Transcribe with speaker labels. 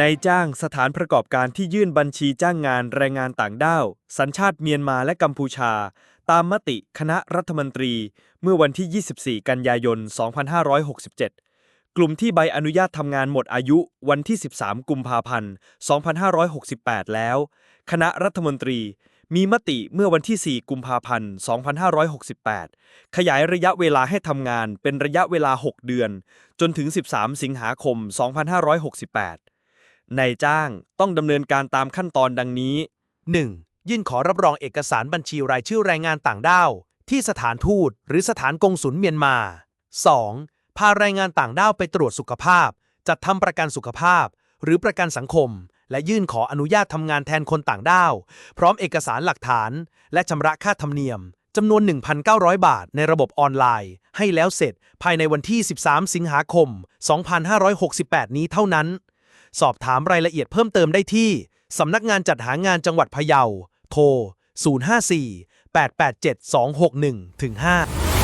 Speaker 1: นายจ้างสถานประกอบการที่ยื่นบัญชีจ้างงานแรงงานต่างด้าว สัญชาติเมียนมาและกัมพูชา ตามมติคณะรัฐมนตรี เมื่อวันที่ 24 กันยายน 2567 กลุ่มที่ใบอนุญาตทำงานหมดอายุวันที่ 13 กุมภาพันธ์ 2568 แล้ว คณะรัฐมนตรีมีมติเมื่อวันที่ 4 กุมภาพันธ์ 2568 ขยายระยะเวลาให้ทำงานเป็นระยะเวลา 6 เดือน จนถึง 13 สิงหาคม 2568 นายจ้างต้องดำเนินการตามขั้นตอนดังนี้
Speaker 2: 1. ยื่นขอรับรองเอกสารบัญชีรายชื่อแรงงานต่างด้าว ที่สถานทูตหรือสถานกงสุลเมียนมา 2. พาแรงงานต่างด้าวไปตรวจสุขภาพ จัดทำประกันสุขภาพ หรือประกันสังคม และยื่นขออนุญาตทำงานแทนคนต่างด้าว พร้อมเอกสารหลักฐาน และชำระค่าธรรมเนียมจำนวน 1,900 บาทในระบบออนไลน์ ให้แล้วเสร็จภายในวันที่ 13 สิงหาคม 2568 นี้เท่านั้น สอบถามรายละเอียดเพิ่มเติมได้ที่ สำนักงานจัดหางานจังหวัดพะเยา โทร 054 887 261 5